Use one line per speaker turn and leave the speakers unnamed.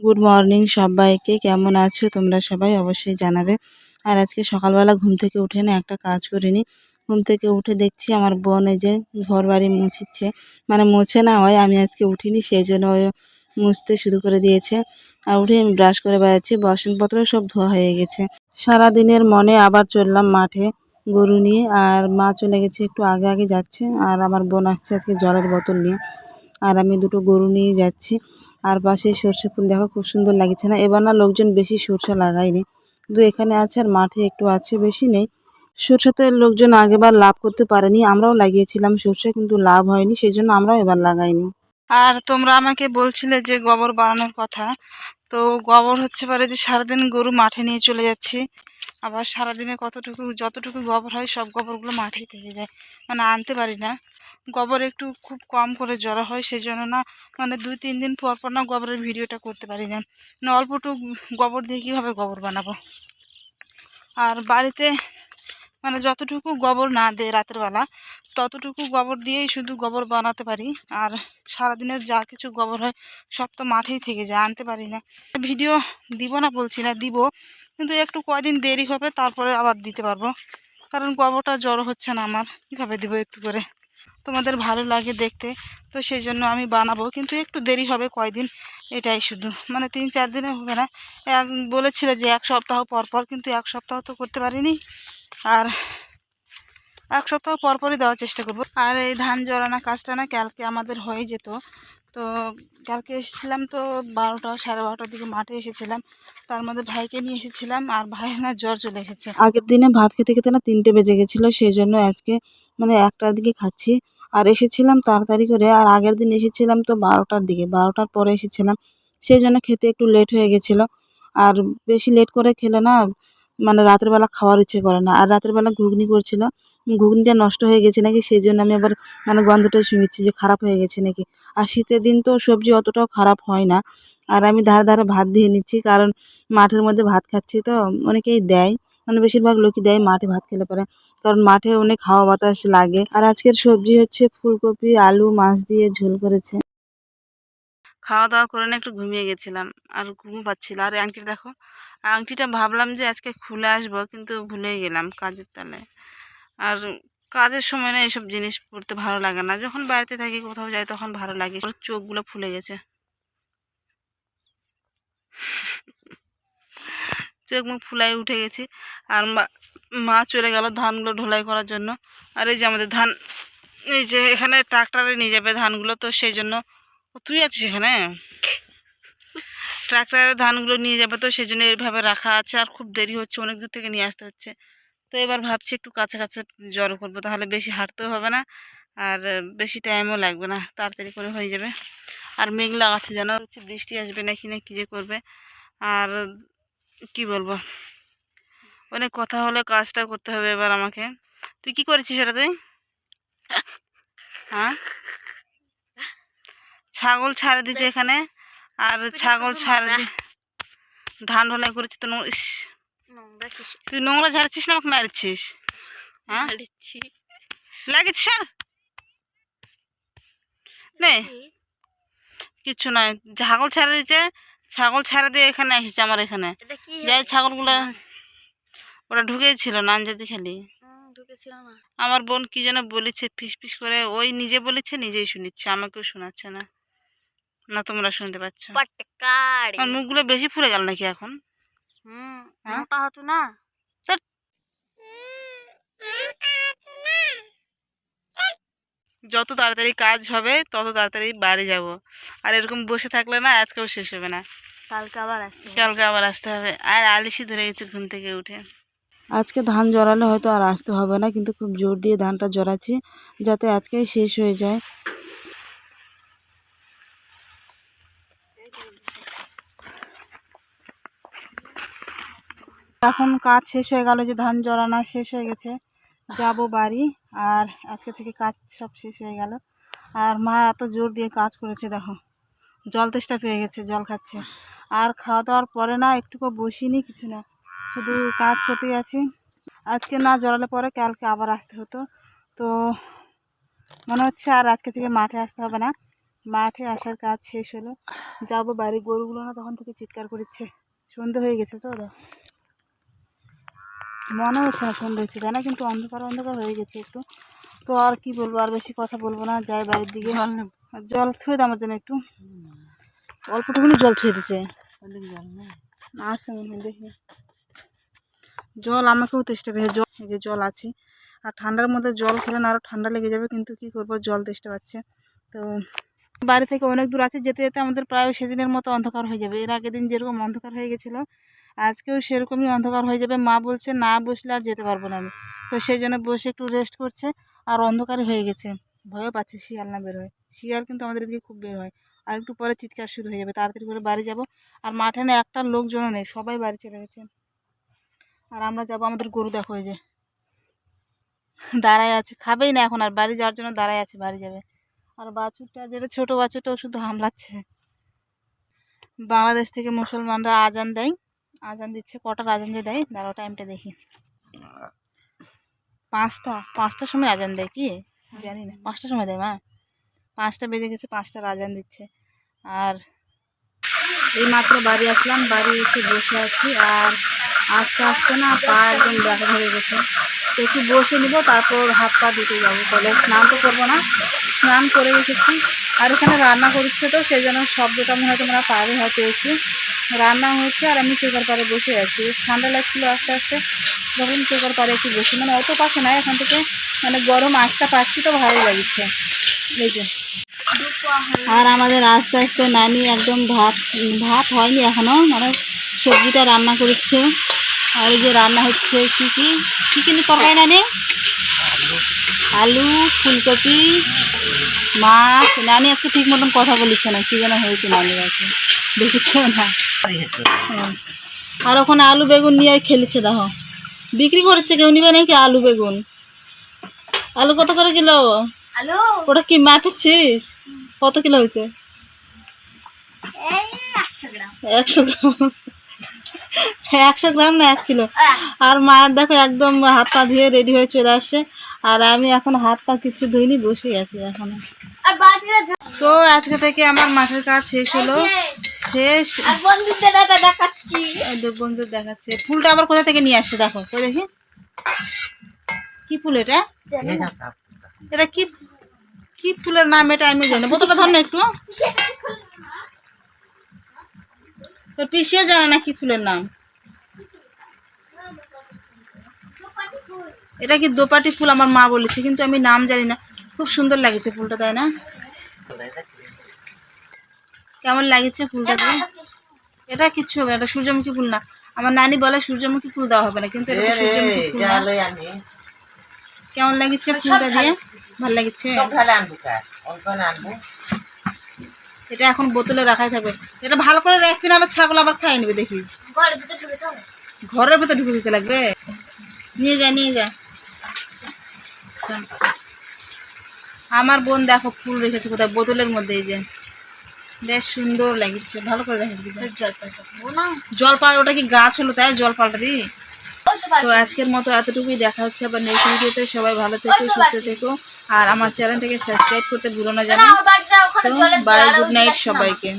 Good morning সবাইকে, কেমন আছো? তোমরা সবাই অবশ্যই জানাবে। আর আজকে সকালবেলা ঘুম থেকে উঠে না একটা কাজ করিনি। ঘুম থেকে উঠে দেখছি আমার বোন এই যে ঘর বাড়ি মুছিচ্ছে। মানে মুছে না হয়, আমি আজকে উঠিনি সেই জন্য মুছতে শুরু করে দিয়েছে। আর উঠে আমি ব্রাশ করে বেড়াচ্ছি, বাসনপত্র সব ধোয়া হয়ে গেছে। সারাদিনের মনে আবার চললাম মাঠে গরু নিয়ে, আর মা চলে গেছে একটু আগে আগে যাচ্ছে, আর আমার বোন আসছে আজকে জলের বোতল নিয়ে। আর আমি দুটো গরু নিয়ে যাচ্ছি। আর পাশে সর্ষে ফুল দেখো খুব সুন্দর লাগছে না। এবার না লোকজন বেশি সরষে লাগায়নি। কিন্তু এখানে আছে আর মাঠে একটু আছে, বেশি নেই। সরষেতে লোকজন আগেবার লাভ করতে পারেনি। আমরাও লাগিয়েছিলাম সর্ষে, কিন্তু লাভ হয়নি সেই জন্য আমরাও এবার লাগাইনি। আর তোমরা আমাকে বলছিলে যে গোবর বানানোর কথা। তো গোবর হচ্ছে পারে যে সারাদিন গরু মাঠে নিয়ে চলে যাচ্ছি। আবার সারাদিনে কতটুকু, যতটুকু গোবর হয় সব গোবরগুলো মাঠেই থেকে যায়। মানে আনতে পারি না। গোবর একটু খুব কম করে জড়ো হয় সেই জন্য না মানে দুই, তিন দিন পর পর না গোবরের ভিডিওটা করতে পারি না। না অল্পটুকু গোবর দিয়ে কীভাবে গোবর বানাবো? আর বাড়িতে মানে যতটুকু গোবর না দেয় রাতের বেলা ততটুকু গোবর দিয়েই শুধু গোবর বানাতে পারি। আর সারাদিনের যা কিছু গোবর হয়, সব তো মাঠেই থেকে যায়, আনতে পারি না। ভিডিও দিব না, বলছি না, দিব। কিন্তু একটু কয়দিন দেরি হবে, তারপরে আবার দিতে পারব। কারণ গোবরটা জড়ো হচ্ছে না আমার। কীভাবে দিব একটু করে? তোমাদের ভালো লাগে দেখতে, তো সেই জন্য আমি বানাবো। কিন্তু একটু দেরি হবে কয়দিন, এটাই শুধু। মানে তিন, চার দিনে হবে না। এক, বলেছিল যে এক সপ্তাহ পর পর, কিন্তু এক সপ্তাহ তো করতে পারিনি। আর এক সপ্তাহ পর পরই দেওয়ার চেষ্টা করব। আর এই ধান জড়ানো কাজটা না কালকে আমাদের হয়ে যেত। তো কালকে এসেছিলাম তো বারোটা, সাড়ে বারোটার দিকে মাঠে এসেছিলাম। তার মধ্যে ভাইকে নিয়ে এসেছিলাম আর ভাইয়ের না জ্বর চলে এসেছে। আগের দিনে ভাত খেতে খেতে না তিনটে বেজে গেছিল সেই জন্য আজকে মানে একটার দিকে খাচ্ছি। আর এসেছিলাম তাড়াতাড়ি করে, আর আগের দিন এসেছিলাম তো বারোটার দিকে, বারোটার পরে এসেছিলাম। সেই জন্য খেতে একটু লেট হয়ে গেছিল। আর বেশি লেট করে খেলে না মানে রাতের বেলা খাওয়ার ইচ্ছে করে না। আর রাতের বেলা ঘুগনি করছিল। ঘুগনিটা নষ্ট হয়ে গেছে নাকি সেই জন্য আমি আবার মানে গন্ধটা শুনেছি যে খারাপ হয়ে গেছে নাকি। আর শীতের দিন তো সবজি অতটাও খারাপ হয় না। আর আমি ধারে ধারে ভাত দিয়ে নিচ্ছি কারণ মাঠের মধ্যে ভাত খাচ্ছি তো অনেকেই দেয়। মানে বেশিরভাগ লোকই দেয় মাঠে ভাত খেলে পরে। কারণ মাঠে অনেক হাওয়া বাতাস লাগে। আর আজকের সবজি হচ্ছে ফুলকপি, আলু, মাছ দিয়ে ঝোল করেছে। খাওয়া দাওয়া করে না একটু ঘুমিয়ে গেছিলাম আর ঘুম পাচ্ছিল। আর আংটি দেখো, আংটিটা ভাবলাম যে আজকে খুলে আসব কিন্তু ভুলেই গেলাম কাজের তালে আর কাজের সময় না এইসব জিনিস পড়তে ভালো লাগে না। যখন বাড়িতে থাকি, কোথাও যাই, তখন ভালো লাগে। চোখগুলো ফুলে গেছে। চোখ মুখ ফুলাই উঠে গেছি। আর মা চলে গেল ধানগুলো ঢোলাই করার জন্য। আর এই যে আমাদের ধান, এই যে এখানে ট্রাক্টরে নিয়ে যাবে ধানগুলো, তো সেই জন্য তুই আছিস এখানে? ট্রাক্টরে ধানগুলো নিয়ে যাবে তো সেই জন্য এইভাবে রাখা আছে। আর খুব দেরি হচ্ছে, অনেক দূর থেকে নিয়ে আসতে হচ্ছে। তো এবার ভাবছি একটু কাছে কাছে জড়ো করব তাহলে বেশি হাঁটতেও হবে না আর বেশি টাইমও লাগবে না তাড়াতাড়ি করে হয়ে যাবে। আর মেঘ লাগাচ্ছে যেন হচ্ছে বৃষ্টি আসবে নাকি না কী যে করবে। আর কি বলব? অনেক কথা হলে কাজটা করতে হবে এবার আমাকে। তুই কি করেছিস সেটা তুই? হ্যাঁ? ছাগল ছাড়ে দিছে এখানে আর ছাগল ছাড়ে ধান ঢোলাই করেছি তো ইস, তুই নোংরা ঝাড়ছিস না আমাকে মারছিস? হ্যাঁ?
মারিছি।
লাগিয়েছিস আর নে। কিচ্ছু নয় ছাগল ছাড়ে দিয়েছে। ছাগল ছাড়ে দিয়ে এখানে এসেছে আমার এখানে। যাই ছাগলগুলা ওরা ঢুকেছিল নান যদি খালি। আমার বোন কি যেন বলেছে ফিস ফিস করে। ওই নিজে বলেছে নিজেই শুনিচ্ছে আমাকেও শোনাচ্ছে না। না তোমরা শুনতে পাচ্ছ। মুখগুলো বেশি ফুলে গেল নাকি এখন?
হুম
হ্যাঁ? যত তাড়াতাড়ি কাজ হবে তত তাড়াতাড়ি বাড়ি যাব। আর এরকম বসে থাকলে না আজকেও শেষ হবে না।
কালকে আবার আসতে
কালকে আবার আসতে হবে। আর আলিশি ধরে গেছে ঘুম থেকে উঠে। আজকে ধান জড়ালে হয়তো আর আসতে হবে না কিন্তু খুব জোর দিয়ে ধানটা জড়াচ্ছি যাতে আজকেই শেষ হয়ে যায়। এখন কাজ শেষ হয়ে গেল যে ধান জড়ানো শেষ হয়ে গেছে, যাব বাড়ি। আর আজকে থেকে কাজ সব শেষ হয়ে গেল। আর মা এত জোর দিয়ে কাজ করেছে, দেখো। জল তেষ্টা পেয়ে গেছে, জল খাচ্ছে। আর খাওয়া দাওয়ার পরে না একটুকু বসিনি, কিছু না। শুধু কাজ করতে গেছি। আজকে না জড়ালে পরে কালকে আবার আসতে হতো। তো মনে হচ্ছে আর আজকে থেকে মাঠে আসতে হবে না। মাঠে আসার কাজ শেষ হলো। যাব বাড়ি গরুগুলো না তখন থেকে চিৎকার করছে সন্ধে হয়ে গেছে তো মনে হচ্ছে না সন্ধে হচ্ছে তাই না কিন্তু অন্ধকার অন্ধকার হয়ে গেছে একটু। তো আর কি বলব আর বেশি কথা বলব না যাই বাড়ির দিকে। জল থুয়ে দাও আমার জন্য একটু। অল্পটুকুনি জল থুয়ে দিছে। আসছে মনে হয় দেখি। জল আমাকেও তেষ্টা পেয়ে জল এই যে জল আছে। আর ঠান্ডার মধ্যে জল খেলে না আরও ঠান্ডা লেগে যাবে কিন্তু কি করব জল তেষ্টা পাচ্ছে। তো বাড়ি থেকে অনেক দূর আছে যেতে যেতে আমাদের প্রায় সেদিনের মতো অন্ধকার হয়ে যাবে। এর আগের দিন যেরকম অন্ধকার হয়ে গেছিল আজকেও সেরকমই অন্ধকার হয়ে যাবে। মা বলছে, না বসলে আর যেতে পারব না আমি। তো সেই জন্য বসে একটু রেস্ট করছে আর অন্ধকার হয়ে গেছে। ভয়ও পাচ্ছে শিয়াল না বের হয়। শিয়াল কিন্তু আমাদের এদিকে খুব বের হয়। আর একটু পরে চিৎকার শুরু হয়ে যাবে। তাড়াতাড়ি করে বাড়ি যাব। আর মাঠে না একটা লোকজনও নেই। সবাই বাড়ি চলে গেছে। আর আমরা যাব আমাদের গরু দেখো এই যে দাঁড়ায় আছে। খাবেই না এখন আর। বাড়ি যাওয়ার জন্য দাঁড়ায় আছে। বাড়ি যাবে। আর বাছুরটা যেটা ছোট বাছুরটাও শুধু হামলাচ্ছে। বাংলাদেশ থেকে মুসলমানরা আজান দেয়। আজান দিচ্ছে, কটার আজান যে দেয়? দাঁড়াও টাইমটা দেখি। পাঁচটা, পাঁচটার সময় আজান দেয় কি? জানি না। পাঁচটার সময় দেয় মা? পাঁচটা বেজে গেছে, পাঁচটার আজান দিচ্ছে। আর এই মাত্র বাড়ি আসলাম, বাড়ি এসে বসে আছি। আর আস্তে আস্তে না পা একদম দেখা হয়ে গেছে। একটু বসে নিব, তারপর হাত পা দিতে যাব। তাহলে স্নান তো করব না, স্নান করে এসেছি। আর এখানে রান্না করছে তো, সেই জন্য শব্দটা মনে হয় তোমরা পারে হয়তো একটু রান্না হচ্ছে আর আমি চোখের পাড়ে বসে আছি। বেশ ঠান্ডা লাগছিল আস্তে আস্তে যখন চোখের পাড়ে একটু বসি। মানে অত পাশে নাই, এখান থেকে মানে গরম আঁচটা পাচ্ছি তো ভালো লাগছে। এই যে। আর আমাদের আস্তে আস্তে নানি একদম ভাত ভাত হয়নি এখনও মানে সবজিটা রান্না করছে। আর এই যে রান্না হচ্ছে কী কি? কি কিন্তু তরকারি নানি? আলু, ফুলকপি, মাছ। নানি আজকে ঠিক মতন কথা বলিচ্ছে না, কী যেন হয়েছে নানির আছে দেখেছ না। আর ওখানে আলু বেগুন নিয়ে খেলেছে দেখো। বিক্রি করেছে কেউ নিবে নাকি আলু বেগুন? আলু কত করে কিলো? ওটা কি মাপেছিস কত কিলো হয়েছে?
একশো গ্রাম।
একশো গ্রাম। একশো গ্রাম না এক কিলো? আর মায়ের দেখো একদম হাত পা ধুয়ে রেডি হয়ে চলে আসে আর আমি এখন হাত পা কিছু ধুইনি বসে আছি এখন। তো আজকে থেকে আমার মাঠের কাজ শেষ হলো। শেষ।
আর বন্ধুদের এটা দেখাচ্ছি।
এই দেখ বন্ধু দেখাচ্ছে। ফুলটা আবার কোথা থেকে নিয়ে আসছে? দেখো কই দেখি? কি ফুল এটা? এটা কি কি ফুলের নাম এটা আমি জানি। বোতলটা ধর না একটু। তোর পিসিও জানে না কি ফুলের নাম। এটা কি দোপাটি ফুল? আমার মা বলেছে কিন্তু আমি নাম জানি না। খুব সুন্দর লাগেছে ফুলটা তাই না? কেমন লাগেছে ফুলটা দিয়ে এটা কিচ্ছু হবে না এটা সূর্যমুখী ফুল না। আমার নানি বলে সূর্যমুখী ফুল দেওয়া হবে না কিন্তু এটা সূর্যমুখী ফুল না। কেমন লাগছে ফুলটা দিয়ে? ভালো লাগছে? এটা এখন বোতলে রাখাই থাকবে। এটা ভালো করে রাখবি না ছাগল আবার খাই নেবে দেখিস
ঘরের ভিতরে ঢুকে তো
ঘরের ভেতর ঢুকে দিতে লাগবে? নিয়ে যা নিয়ে যা। আমার বোন দেখো ফুল রেখেছে কোথায় বোতলের মধ্যে এই যে। বেশ সুন্দর লাগছে ভালো করে
না?
জল ওটা কি গাছ হলো তাই জল পাল্টারি তো আজকের মতো এতটুকুই দেখা হচ্ছে আবার নেক্সট ভিডিওতে। সবাই ভালো থেকো সুস্থ থেকো। আর আমার চ্যানেলটাকে সাবস্ক্রাইব করতে ভুলো না জানো। বাই গুড নাইট সবাইকে।